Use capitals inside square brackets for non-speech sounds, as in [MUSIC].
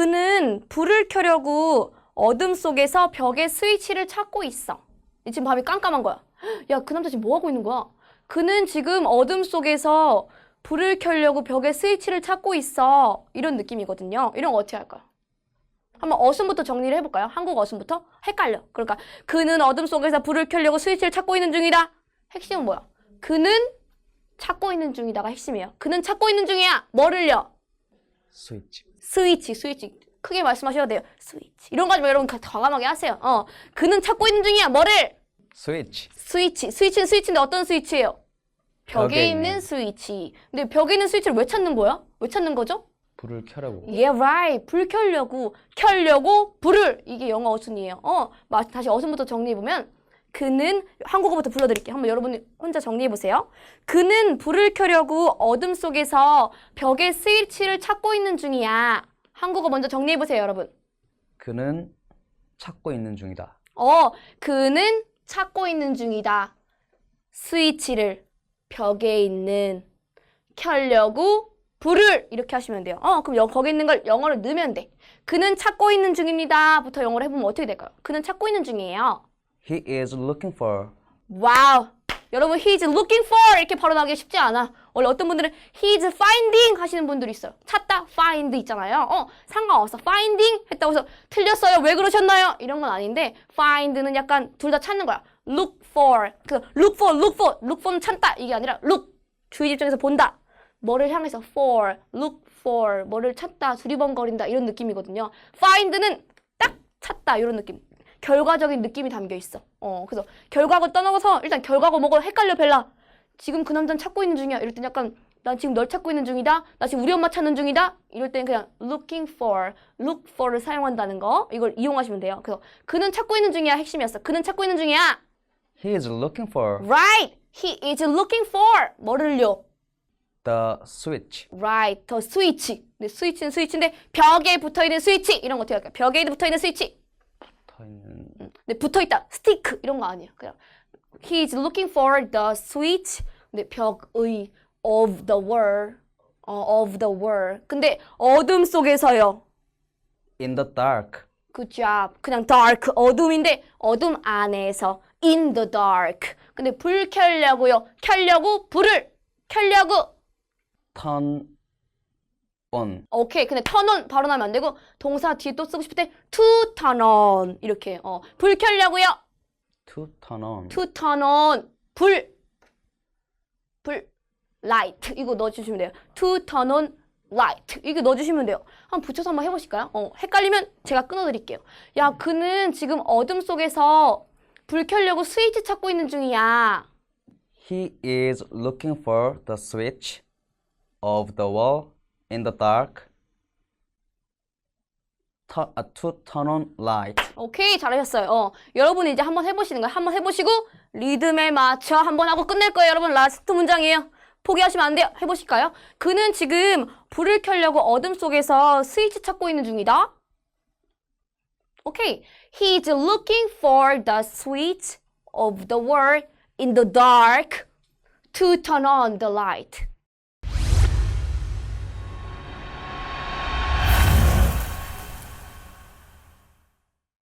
그는 불을 켜려고 어둠 속에서 벽의 스위치를 찾고 있어. 지금 밤이 깜깜한 거야. [GASPS] 야, 그 남자 지금 뭐 하고 있는 거야? 그는 지금 어둠 속에서 불을 켜려고 벽의 스위치를 찾고 있어. 이런 느낌이거든요. 이런 거 어떻게 할까요? 한번 어순부터 정리를 해볼까요? 한국 어순부터? 헷갈려. 그러니까 그는 어둠 속에서 불을 켜려고 스위치를 찾고 있는 중이다. 핵심은 뭐야? 그는 찾고 있는 중이다가 핵심이에요. 그는 찾고 있는 중이야. 뭐를요? 스위치. 스위치, 스위치. 크게 말씀하셔야 돼요. 스위치. 이런 거 하지 마. 여러분 가- 과감하게 하세요. 어. 그는 찾고 있는 중이야. 뭐를? 스위치. 스위치. 스위치는 스위치인데 어떤 스위치예요? 벽에, 벽에 있는 있는. 스위치. 근데 벽에 있는 스위치를 왜 찾는 거야? 왜 찾는 거죠? 불을 켜라고. Yeah, right. 불 켜려고, 켜려고, 불을. 이게 영어 어순이에요. 어, 마- 다시 어순부터 정리해보면, 그는, 한국어부터 불러드릴게요. 한번 여러분이 혼자 정리해보세요. 그는 불을 켜려고 어둠 속에서 벽에 스위치를 찾고 있는 중이야. 한국어 먼저 정리해보세요, 여러분. 그는 찾고 있는 중이다. 어, 그는 찾고 있는 중이다. 스위치를 벽에 있는 켜려고 불을 이렇게 하시면 돼요. 어, 그럼 여, 거기 있는 걸 영어로 넣으면 돼. 그는 찾고 있는 중입니다.부터 영어로 해보면 어떻게 될까요? 그는 찾고 있는 중이에요. He is looking for. 와우. 여러분, he's looking for 이렇게 바로 나오기 쉽지 않아. 원래 어떤 분들은 he's finding 하시는 분들이 있어요. 찾다, find 있잖아요. 어, 상관없어. finding 했다고 해서 틀렸어요. 왜 그러셨나요? 이런 건 아닌데 find는 약간 둘 다 찾는 거야. look for. 그 look for, look for, look for는 찾다. 이게 아니라 look. 주의 입장에서 본다. 뭐를 향해서 for, look for, 뭐를 찾다, 두리번거린다 이런 느낌이거든요. find는 딱 찾다 이런 느낌. 결과적인 느낌이 담겨 있어. 어, 그래서 결과고 떠나서 일단 결과고 뭐고 헷갈려 벨라. 지금 그 남자는 찾고 있는 중이야. 이럴 땐 약간 난 지금 널 찾고 있는 중이다. 나 지금 우리 엄마 찾는 중이다. 이럴 땐 그냥 looking for, look for를 사용한다는 거 이걸 이용하시면 돼요. 그래서 그는 찾고 있는 중이야 핵심이었어. 그는 찾고 있는 중이야. He is looking for Right. He is looking for 뭐를요? the switch. Right. 더 스위치. 근데 스위치는 스위치인데 벽에 붙어 있는 스위치 이런 거 어떻게 할까요? 벽에 붙어 있는 스위치. 근데 붙어 있다. 스티크 이런 거 아니에요. 그냥 he is looking for the switch. 근데 벽의 of the wall. 어, of the wall. 근데 어둠 속에서요. in the dark. Good job. 그냥 dark 어둠인데 어둠 안에서 in the dark. 근데 불 켜려고요. 켜려고 불을 켜려고 turn on. 오케이. 근데 turn on 바로 나면 안 되고 동사 뒤에 또 쓰고 싶을 때 to turn on 이렇게 어, 불 켜려고요. to turn on. to turn on 불, 불, light 이거 넣어 주시면 돼요. to turn on light 이거 넣어 주시면 돼요. 한번 붙여서 한번 해 보실까요? 어, 헷갈리면 제가 끊어 드릴게요. 야, 그는 지금 어둠 속에서 불 켜려고 스위치 찾고 있는 중이야. He is looking for the switch of the wall in the dark to, uh, to turn on light. 오케이, 잘하셨어요. 어, 여러분이 이제 한번 해보시는 거예요. 한번 해보시고 리듬에 맞춰 한번 하고 끝낼 거예요. 여러분 라스트 문장이에요. 포기하시면 안 돼요. 해보실까요? 그는 지금 불을 켜려고 어둠 속에서 스위치 찾고 있는 중이다. 오케이. He's looking for the switch of the wall in the dark to turn on the light.